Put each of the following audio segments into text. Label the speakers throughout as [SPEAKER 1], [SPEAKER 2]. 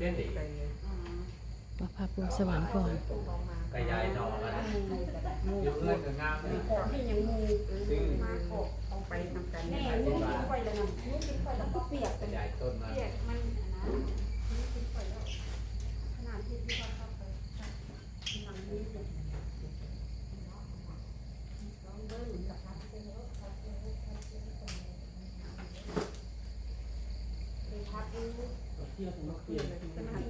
[SPEAKER 1] เล่นดิ
[SPEAKER 2] ว่าพาปูสวรรค์ก่อน
[SPEAKER 1] กระยายหนอกันนะอยู่เพื่อนกับงามเลย
[SPEAKER 3] ของที่ยังมูมาโกเอาไปทำกันแน่นี่กินไฟแล้วนะนี่กินไฟแล้วก็เปียก
[SPEAKER 1] ก
[SPEAKER 3] เป็
[SPEAKER 1] ระ
[SPEAKER 3] น
[SPEAKER 1] ยายต้นมา
[SPEAKER 3] เปียกมันนะนี่กินไฟแล้วขนาดที่ที่ว่าเข้าไปหนังนี้เลยลองเบิ้ลกับพัดเส้นรถพัดเส้นรถพัดเส้นรถไปพัดดู เมั
[SPEAKER 4] น
[SPEAKER 3] งา
[SPEAKER 4] ม
[SPEAKER 1] อ
[SPEAKER 3] ยู่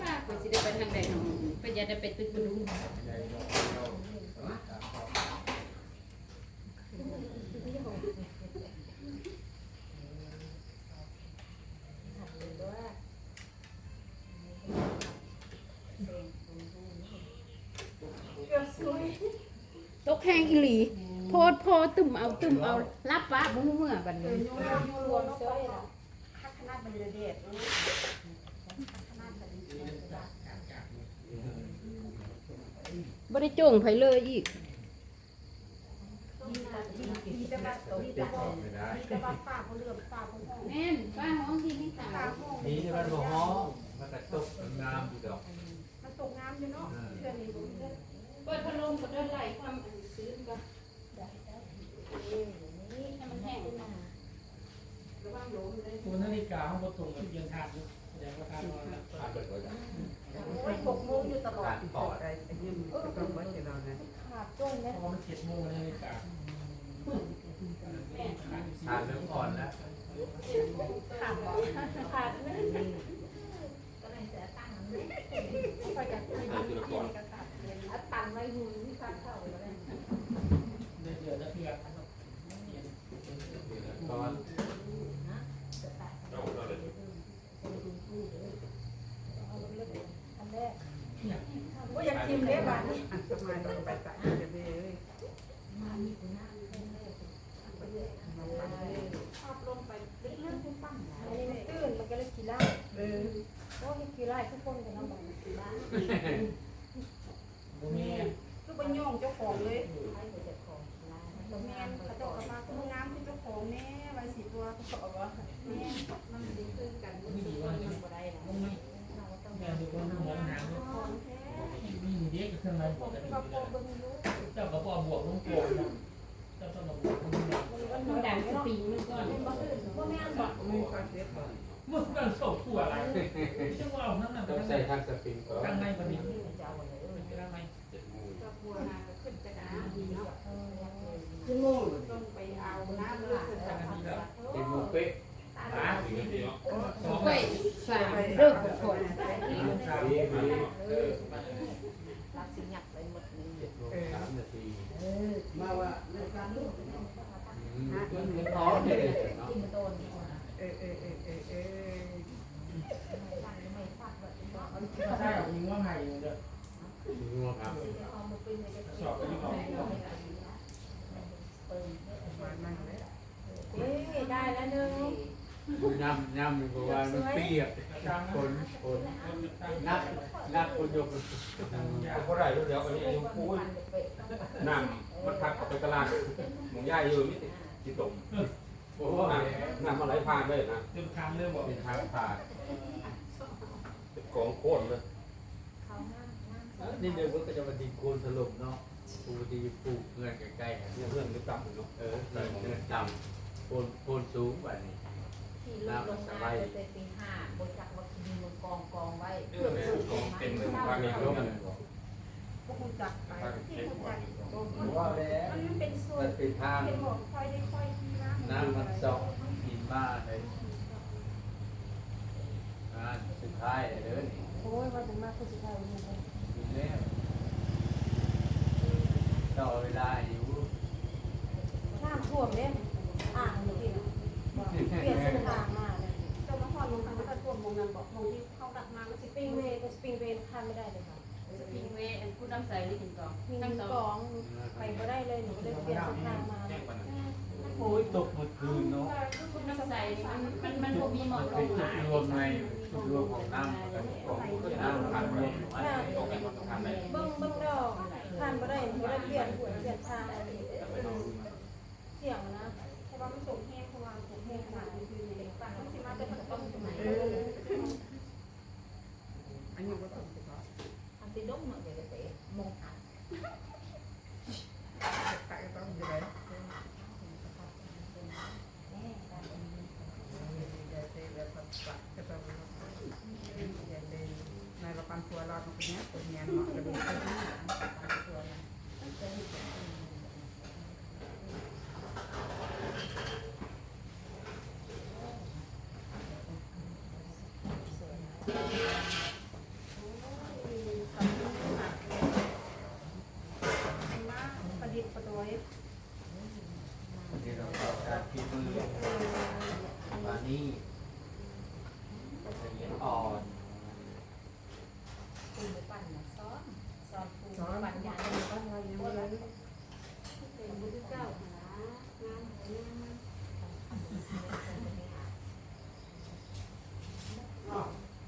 [SPEAKER 4] มา
[SPEAKER 3] คน
[SPEAKER 5] สิได้ไปทางใดเนาะไปอย่าได้ไปตึกบดุง
[SPEAKER 4] หัดเลยด้วย
[SPEAKER 5] ตกแห้งอีหลี โพดโพดตุ่มเอาตุ่มเอารับปะบ่ฮู้เมื่อบัดนี้
[SPEAKER 3] อโยนโยนรวมเจ้ยละข้าขนาดมันเด็ดนะขนาดมันเด็ด
[SPEAKER 5] บ่ได้โจงไผเลยอีก
[SPEAKER 3] มีแต่แบบมีแต่บอกมีแต่ว่าฝ้าเขาเลื่อมฝ้าเขาห้อง
[SPEAKER 5] แม่นป้าห้องที่นี่ตา
[SPEAKER 3] ฝ้าห้อง
[SPEAKER 1] นี่มันบ่ฮ้องมันกระตกงามอยู่ดอก
[SPEAKER 3] มันตกน้ำอยู่เนาะเชื่อนี่ผมเชื่อ
[SPEAKER 5] เปิดพัดลมก็ได้ไล่ความอันซื้อก็
[SPEAKER 4] เอออย่างนี้
[SPEAKER 5] ให้มันแห้ง
[SPEAKER 3] ระวังหลงเลย
[SPEAKER 6] ตัวนาฬิกาห้องประตูกับเย็นทานอยู่แสดงว่าทานนอนแล้ว
[SPEAKER 1] ขาดเปิดไว้แล้ว
[SPEAKER 3] โอ้ยหกโมงอยู่ตลอด
[SPEAKER 1] ปอด
[SPEAKER 3] เออต้องไว้ที่เรานะ
[SPEAKER 4] ขาดต้น
[SPEAKER 6] เพ
[SPEAKER 4] เนี่ย
[SPEAKER 6] ราะว่ามันเจ็ดโมงนาฬิกา
[SPEAKER 1] ขาดเริ่มอ่อนแล้ว
[SPEAKER 3] ขาดบ่
[SPEAKER 4] ขาดไม่ได้
[SPEAKER 3] ก็เลยเสียตังค์ไปกับที่บ้านที่ก็ขาดเลย
[SPEAKER 4] อัดตันไว้หุ่นที่ขาดเข่าแล้วเนี่ย
[SPEAKER 6] เดือดเดือดแล้วเพื่อน
[SPEAKER 1] ตอน
[SPEAKER 4] อันแรก
[SPEAKER 3] ว่าอยากกินเด้บ้านนี้อันส มัยเราไปตัดจะไปเลยชอบลงไปเรื่องคุณปั้ง
[SPEAKER 4] อันนี้มันตื้นมันก็เลยขี้ไล่
[SPEAKER 3] เออ
[SPEAKER 4] เพราะว่าขี้ไล่ทุกคนจะน้ำมันขี้ไล่
[SPEAKER 6] บุมี
[SPEAKER 3] คือไปย่องเจ้าของเลย
[SPEAKER 4] ไอ้วจะของขี้ไล่
[SPEAKER 3] แม่เขาจะมาคือน้ำคือเจ้าของแม่ใบสีตัวเขาบอกว่าแม่มันดีขึ้นกัน
[SPEAKER 6] ไม่ดีว่า
[SPEAKER 4] มันบ่ได้นะ
[SPEAKER 6] บุมี
[SPEAKER 4] เราต้อง
[SPEAKER 6] แม่ดูว่าหัวหาง
[SPEAKER 3] ของแท้
[SPEAKER 6] มี เด็กกับเครื่องในบวกกัน
[SPEAKER 3] เราโกงเบิ้งรู้
[SPEAKER 6] เจ้าก็บอกบวกลงโกงเจ้าต้องบวกลง
[SPEAKER 5] มันดังสปริงมันก่อน
[SPEAKER 4] ว่าแม่บอก
[SPEAKER 3] มีความเสียก่อน
[SPEAKER 6] มึงกันส่งตัวอะไรจังว่าเอานั่นน่ะ
[SPEAKER 1] ต้อง
[SPEAKER 6] ข้าง
[SPEAKER 1] ใส่ทางสปริงก่อน
[SPEAKER 6] ในพอดี
[SPEAKER 4] จะเอาอะไรเออ
[SPEAKER 6] ข้างใน
[SPEAKER 1] เจ็ดโมง
[SPEAKER 3] ก็กลัวนะขึ้นจะน้ำดีเนาะ
[SPEAKER 4] ขึ้นโมง
[SPEAKER 3] ต้องไปเอาน้ำเลือดขึ้นจากพันธุ์
[SPEAKER 1] เจ็ดโมงเป๊ะ
[SPEAKER 5] ค่อยฝากเลิกกับคน
[SPEAKER 1] ดีดีเออ
[SPEAKER 4] รักสิหยักไปหมดเลย
[SPEAKER 1] เจ็ดโมงสามนาที
[SPEAKER 7] มาว่าในการลูก
[SPEAKER 1] มันพร้อเลยเนาะ
[SPEAKER 4] กินโดน
[SPEAKER 3] เออเออเออเออเออ
[SPEAKER 4] ไม่ฟังไม่ฟังแบบ
[SPEAKER 6] ถ้าใช่ยิงว่าไงเด้อ
[SPEAKER 1] งัวครับ
[SPEAKER 4] เอามาเป็นในกระ
[SPEAKER 6] สอบกันก่อน
[SPEAKER 3] มานั่งเลย
[SPEAKER 4] เอ้ยได้แล้วนึง
[SPEAKER 1] ย่ำย่ำเพราะว่ามันเปียกฝนฝนนักนักคนยก
[SPEAKER 8] เขาได้รู้เดี๋ยวอันนี้ยังพูดน้ำมันพักไปตลาดหมูย่ายอยู่มิติ ที่ตม
[SPEAKER 1] โอ้
[SPEAKER 8] โอ้
[SPEAKER 1] โห
[SPEAKER 8] น้ำน้ำมันไหลผ่านเลยนะ
[SPEAKER 6] เต็มคำเลยบอก
[SPEAKER 1] เป็นทางผ่าน
[SPEAKER 8] เป็นกองโค่นเลย
[SPEAKER 4] เขาห้ามห้าม
[SPEAKER 1] นี่เดี๋ยวมันก็จะมาดินโคนถล่มเนาะปูดีปลูกเงื่อนใกล้ๆกัน
[SPEAKER 8] เนี่ยเพื่อนก็ต่ำเนาะ
[SPEAKER 1] เออเงื่อนต่ำโคนโคนสูงแบบนี้
[SPEAKER 4] ที่ลงลงมาเป็นปีห้าบนจักว่ากินมันกองกองไว้เพื่อสูง
[SPEAKER 8] เป็นเหมือนวางเองแล้วมัน
[SPEAKER 3] พวกคุณจักไปที่คุณจัก
[SPEAKER 1] ว่าแล้ว
[SPEAKER 3] มันเป็นโซ
[SPEAKER 1] มันนเป็นทาง
[SPEAKER 3] เป็นหมอกค่อยได้ค่อยที่น้ำ
[SPEAKER 1] น้ำมันซอกหินมาเลยงานสุดท้ายเลยเด้อนี่
[SPEAKER 4] โอ้ยว่าจะมากคือสุดท้ายวันนี้
[SPEAKER 1] มีแล้วต่อเวลาอยู่
[SPEAKER 4] น้ำท่วมเนี่ยอ่างเมื่อกี้เปลี่ยนเส้นทางมาเนี่ย
[SPEAKER 3] จะมาหอดลงบอกมองที่เข้าดักมามันสิ
[SPEAKER 4] สป
[SPEAKER 3] ปิ้
[SPEAKER 4] ริ
[SPEAKER 3] ง
[SPEAKER 4] ง
[SPEAKER 3] เว
[SPEAKER 4] เว
[SPEAKER 3] ย์
[SPEAKER 4] ย์สปริงเวย์ข้ามไม่ได้เลยค่ะ
[SPEAKER 5] สปริงเวย์อันพูดน้ำใสหรือหินกอง
[SPEAKER 3] มี
[SPEAKER 5] ทั้งส
[SPEAKER 3] ก
[SPEAKER 5] อง
[SPEAKER 3] องไปบ่ได้เลยหนูก็เลยเปลี่ยนเส้นทางมา
[SPEAKER 1] โอ้ยตกหมดคืนเนาะ
[SPEAKER 5] พูดน้ำใสนี่มันมันมันบ่มีหมดล
[SPEAKER 1] เป็น
[SPEAKER 5] ง
[SPEAKER 1] จุ
[SPEAKER 5] มา
[SPEAKER 1] ดรวมในจุดรวมของน้ำของน้ำทางรวม
[SPEAKER 8] ตกไปมันต้องทำได้
[SPEAKER 3] เบิ่งเบิ่งดอกทานบ่ได้หนูก็เลยเปลี่ยนเปลี่ยนทางเสี่ยงนะเพราะว่ามันสูงแห้งเพราะว่าสูงแห้งขนาดนี้คือในฝั่งมันสิมาเป็นทางต้นสมัย
[SPEAKER 4] อันนี้ก็ต้องอันที่ดงเนาะเดี๋ยวไปมองหัน
[SPEAKER 9] ในระปันตัวรอดมันเป็นเนี้ยตัวเนี้ยเนาะกระดูก
[SPEAKER 3] ประดิษฐ์ประดอย
[SPEAKER 1] ที่เราการพิมพ์มานี่ละเอียดอ่อน
[SPEAKER 4] ปูปั่นนะซ้อนซ้อนปู
[SPEAKER 9] สอน
[SPEAKER 4] ปั่นยา
[SPEAKER 9] บ้านเรายังไม่ได้
[SPEAKER 3] เป็นบุญเก้าหางานงาน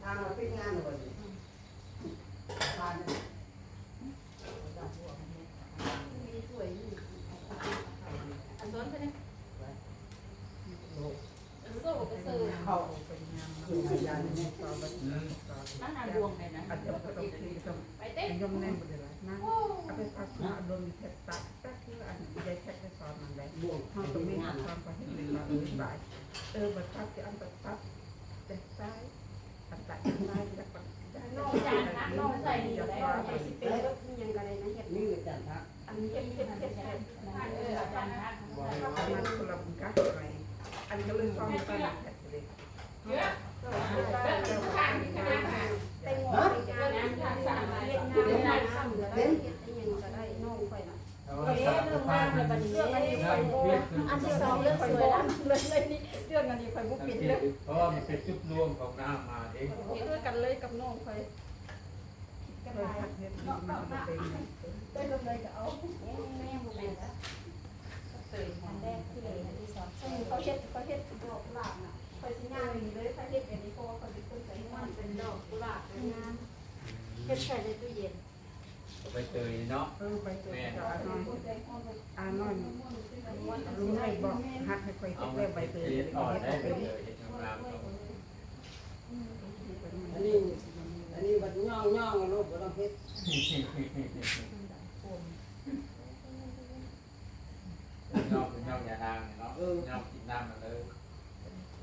[SPEAKER 7] ทางเราเป็นงานเลยทาน
[SPEAKER 3] มีสวยอยู่
[SPEAKER 5] อันซ้อนใช่ไหมโซ่กระสือ
[SPEAKER 7] เข้า
[SPEAKER 9] เป็นงาน
[SPEAKER 7] คือพยานเนี่ย
[SPEAKER 9] สอนบัตรสอน
[SPEAKER 5] นั่นนานดวงเลยนะ
[SPEAKER 9] อันเดียวก็ต้องคือต้อง
[SPEAKER 5] ไปเต้
[SPEAKER 9] เป็นยมแนะเอาไปพักหน้าโดนแท็กตัดกตักคืออันใหญ่แท็กไปสอนมันเลย
[SPEAKER 7] บ่วง
[SPEAKER 9] ตรงนี้ความประเห็นเลยว่าเออบ่ายเออบัตรพักจะอันบัตรพักแต่ซ้ายอันตัดซ้ายแล้วก็ได้
[SPEAKER 3] นอกจากนะนอกใส่นี่แล้วไปสิเป็นรถยังกันเลยนะเฮ็ด
[SPEAKER 7] นี่คือจันทร์
[SPEAKER 3] อันเฮ็ดเฮ็ดเฮ็ดเฮ็ด
[SPEAKER 5] เอออาจารย์ทัก
[SPEAKER 9] อันนั้นคนละกักอะไรอันก็เลยซ้อมกันเลย
[SPEAKER 5] เยอะ
[SPEAKER 3] แต่งงานงานงานสามเฮ็ดงานงานซ้ำก็ได้เฮ็ดยังก็ได้น้องข่อยน่ะ
[SPEAKER 1] แล้ว ก็สัมภาษณ์มัน
[SPEAKER 3] เรื่องอันนี้ข่อยบ่อันที่สองเรื่องข่อยบ่เลยเลยนี่เรื่องอันนี้ข่อยบ่ปิดเลย
[SPEAKER 1] เพราะว่ามันเป็นจุดรวมของน้ำมาเอง
[SPEAKER 3] เฮ็ดด้วยกันเลยกับน้องข่อยกัน
[SPEAKER 9] เค
[SPEAKER 3] ห
[SPEAKER 9] ย
[SPEAKER 3] ลาย
[SPEAKER 9] พักเฮ็ดมันก็เป็น
[SPEAKER 3] ได้กำไรก็เอา
[SPEAKER 5] แม่บุญเลยนะตื่น
[SPEAKER 3] อันแรกที่เลยอันที่สองเขาเฮ็ดเขาเฮ็ดดอกกุหลาบน่ะข่อยสิย่างนี่เลยถ้าเฮ็ดอันนี้เพราะว่าข่อยเป็นคนใจมันเป็นดอกกุหลาบนงานเฮ็ดใส่ในตู้เย็น
[SPEAKER 1] ไปเตยเนาะ
[SPEAKER 9] เออไปเจอกับอาน้อย
[SPEAKER 3] ใจอ่อนเลย
[SPEAKER 9] อาน้อยลุงให้บอกหักให้ค่อย
[SPEAKER 1] เอา
[SPEAKER 9] เก็บ
[SPEAKER 1] ไป
[SPEAKER 9] ไว้ใบเตย
[SPEAKER 1] เตย
[SPEAKER 9] เฮ็ด
[SPEAKER 1] อ่อน
[SPEAKER 9] ไป
[SPEAKER 1] ได้
[SPEAKER 9] เล
[SPEAKER 1] เลยยเห็นงามๆ
[SPEAKER 7] อันนี้อันนี้บัดย่องย่องลูกบ่ต้องเฮ็ด
[SPEAKER 1] นอกเป็นนอกยาดางเนาะนอกกินน้ำมาเลย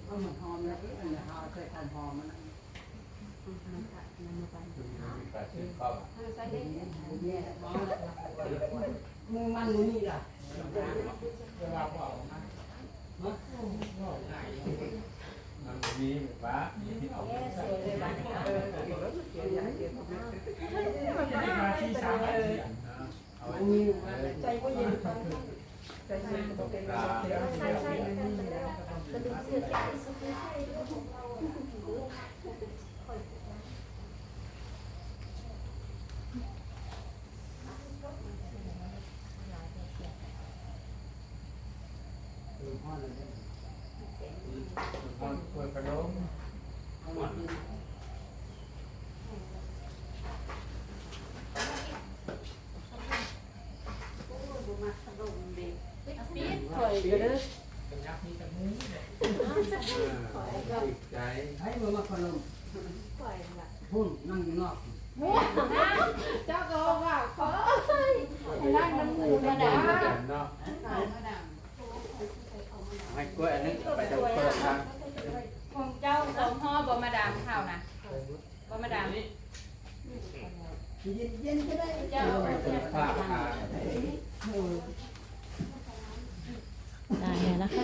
[SPEAKER 7] เอามันหอมนะเอ้ยอันนี้หาใส่หอมๆมัน
[SPEAKER 1] คือมีปลาชื่นเข้า
[SPEAKER 3] ใส่ได้
[SPEAKER 7] เนี่ยบ่ มึงมันอยู่นี่ล่ะ
[SPEAKER 6] เวลาเปล่านะ
[SPEAKER 1] มันมีแบบว่ามีที่เอา
[SPEAKER 4] แย่สวยเลยบ้านนี้
[SPEAKER 9] เออเกี่ยวแล้วเกี่ยวใหญ่เกี่ยวกับ
[SPEAKER 6] มาที่สามนาที
[SPEAKER 1] เอา
[SPEAKER 7] อั
[SPEAKER 1] ไว้
[SPEAKER 7] นนี้
[SPEAKER 3] ใจก็เย็น
[SPEAKER 9] ใจเย็นก็เป็นเดี๋ยวเดี๋ยวเดี๋ยวนี่แล้ว
[SPEAKER 3] กระดูกเสื้อแขนสุดท้าย
[SPEAKER 7] คือห่อเลย
[SPEAKER 1] มันควรกระโดง
[SPEAKER 7] เอามากิน
[SPEAKER 5] ข่อยอยู่เด้อ
[SPEAKER 6] เป็นยักษ์มีแต่มุ้งเนี่ย
[SPEAKER 1] ใจ
[SPEAKER 7] ให้บ่มาขนมพุ่นนั่งอยู่นอก
[SPEAKER 3] เจ้าก็ว่าขอให้นั่งน้ำมูมาด่า
[SPEAKER 1] เนาะให้กล้วยอันนึงไปเดี๋ยวเปิดทาง
[SPEAKER 5] ของเจ้าสองห่อบ่มาดามข้าวนะบ่มาดาม
[SPEAKER 7] เย็นเย็นก็ได้
[SPEAKER 5] เจ้า
[SPEAKER 1] ไปเปิดผ้าทาง
[SPEAKER 2] ได้แล้ว นะคะ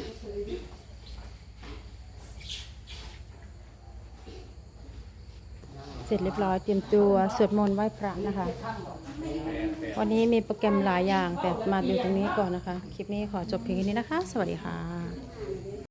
[SPEAKER 2] เสร็จเรียบร้อยเตรียมตัวสวดมนต์ไหว้พระนะคะ วันนี้มีโปรแกรมหลายอย่างแต่มาดูตรงนี้ก่อนนะคะ คลิปนี้ขอจบเพียงแค่นี้นะคะ สวัสดีค่ะ